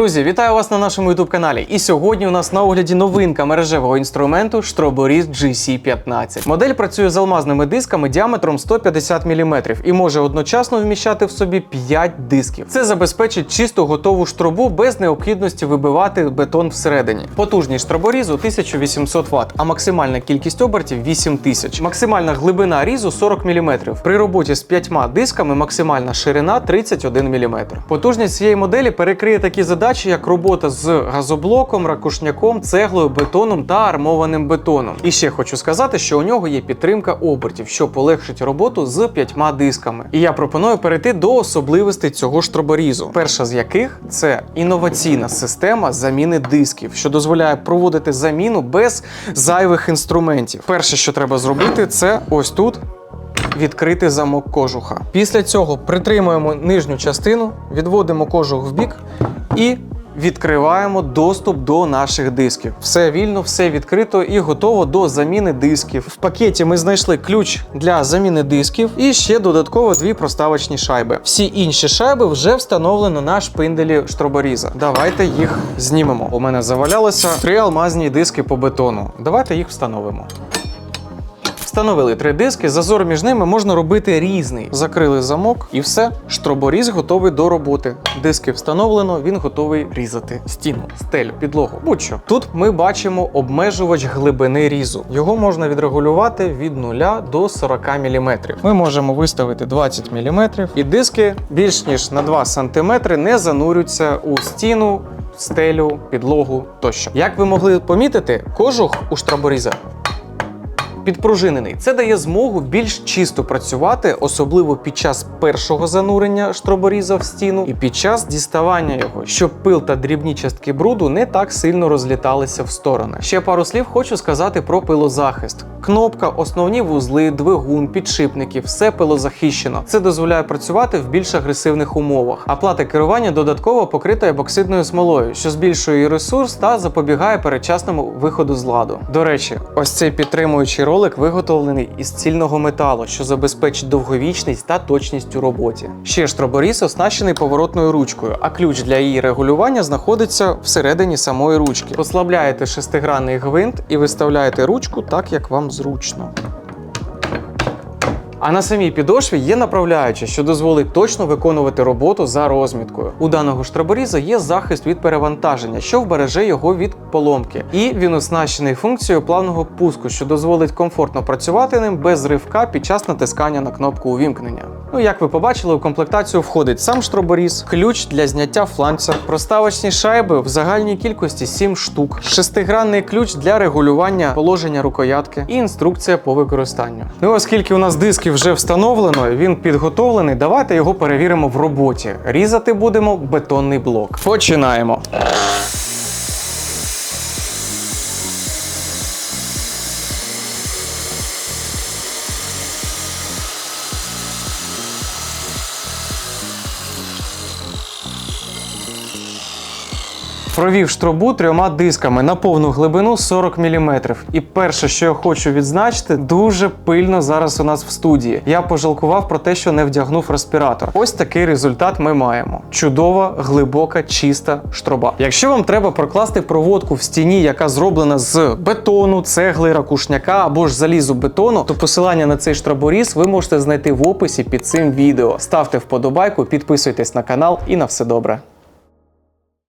Друзі, вітаю вас на нашому youtube каналі. І сьогодні у нас на огляді новинка мережевого інструменту Stroboris GC15. Модель працює з алмазними дисками діаметром 150 мм і може одночасно вміщати в собі 5 дисків. Це забезпечить чисту готову штробу без необхідності вибивати бетон всередині. Потужність штроборізу 1800 Вт, а максимальна кількість обертів 8000. Максимальна глибина різу 40 мм. При роботі з 5 дисками максимальна ширина 31 мм. Потужність цієї моделі перекриє такі задачі, як робота з газоблоком, ракушняком, цеглою, бетоном та армованим бетоном. І ще хочу сказати, що у нього є підтримка обертів, що полегшить роботу з п'ятьма дисками. І я пропоную перейти до особливостей цього штроборізу. Перша з яких це інноваційна система заміни дисків, що дозволяє проводити заміну без зайвих інструментів. Перше, що треба зробити, це ось тут відкрити замок кожуха. Після цього притримуємо нижню частину, відводимо кожух в бік і відкриваємо доступ до наших дисків. Все вільно, все відкрито і готово до заміни дисків. В пакеті ми знайшли ключ для заміни дисків і ще додатково дві проставочні шайби. Всі інші шайби вже встановлено на шпинделі штроборіза. Давайте їх знімемо. У мене завалялося три алмазні диски по бетону. Давайте їх встановимо. Встановили три диски, зазор між ними можна робити різний. Закрили замок і все. Штроборіз готовий до роботи. Диски встановлено, він готовий різати стіну, стелю, підлогу. Будь-що. Тут ми бачимо обмежувач глибини різу. Його можна відрегулювати від 0 до 40 мм. Ми можемо виставити 20 мм, і диски більш ніж на 2 см не занурюються у стіну, стелю, підлогу тощо. Як ви могли помітити, кожух у штроборіза підпружинений. Це дає змогу більш чисто працювати, особливо під час першого занурення штроборіза в стіну і під час діставання його, щоб пил та дрібні частки бруду не так сильно розліталися в сторони. Ще пару слів хочу сказати про пилозахист. Кнопка, основні вузли, двигун, підшипники все пилозахищено. Це дозволяє працювати в більш агресивних умовах. А плата керування додатково покрита епоксидною смолою, що збільшує ресурс та запобігає передчасному виходу з ладу. До речі, ось цей підтримуючий ролик виготовлений із цільного металу, що забезпечить довговічність та точність у роботі. Ще штроборіз оснащений поворотною ручкою, а ключ для її регулювання знаходиться всередині самої ручки. Послабляєте шестигранний гвинт і виставляєте ручку так, як вам зручно. А на самій підошві є направляюча, що дозволить точно виконувати роботу за розміткою. У даного штраборіза є захист від перевантаження, що вбереже його від поломки. І він оснащений функцією плавного пуску, що дозволить комфортно працювати ним без ривка під час натискання на кнопку увімкнення. Ну, як ви побачили, у комплектацію входить сам штроборіз, ключ для зняття фланця, проставочні шайби в загальній кількості 7 штук, шестигранний ключ для регулювання положення рукоятки і інструкція по використанню. Ну, оскільки у нас диски вже встановлено, він підготовлений, давайте його перевіримо в роботі. Різати будемо бетонний блок. Починаємо. Провів штробу трьома дисками на повну глибину 40 мм. І перше, що я хочу відзначити, дуже пильно зараз у нас в студії. Я пожалкував про те, що не вдягнув респіратор. Ось такий результат ми маємо: чудова, глибока, чиста штроба. Якщо вам треба прокласти проводку в стіні, яка зроблена з бетону, цегли, ракушняка або ж залізу бетону, то посилання на цей штроборіз ви можете знайти в описі під цим відео. Ставте вподобайку, підписуйтесь на канал і на все добре.